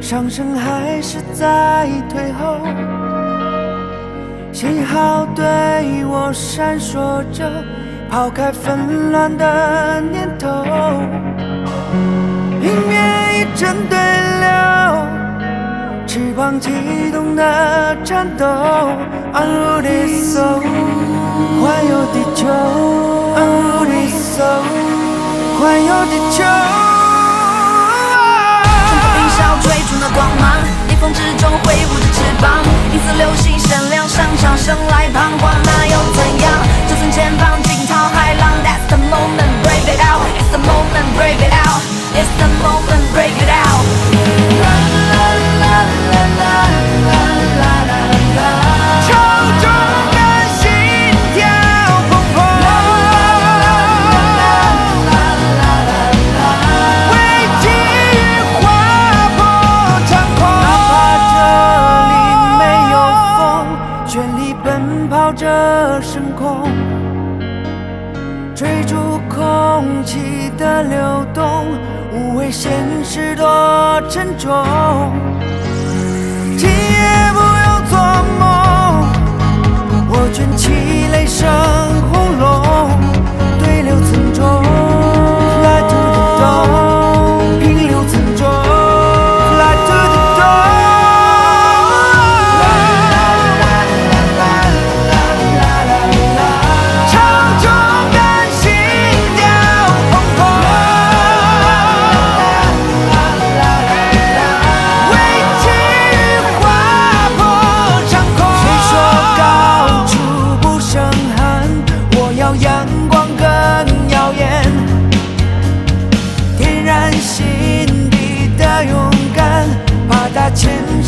上升还是在退后？信号对我闪烁着，抛开纷乱的念头。迎面一阵对流，翅膀激动的颤抖。On route is so，环游地球。On route is so，环游地球。风之中挥舞着翅膀，银色流星闪亮，上场生来彷徨，那又怎样？就算前方奔跑着升空追逐空气的流动无畏现实多沉重。今夜不千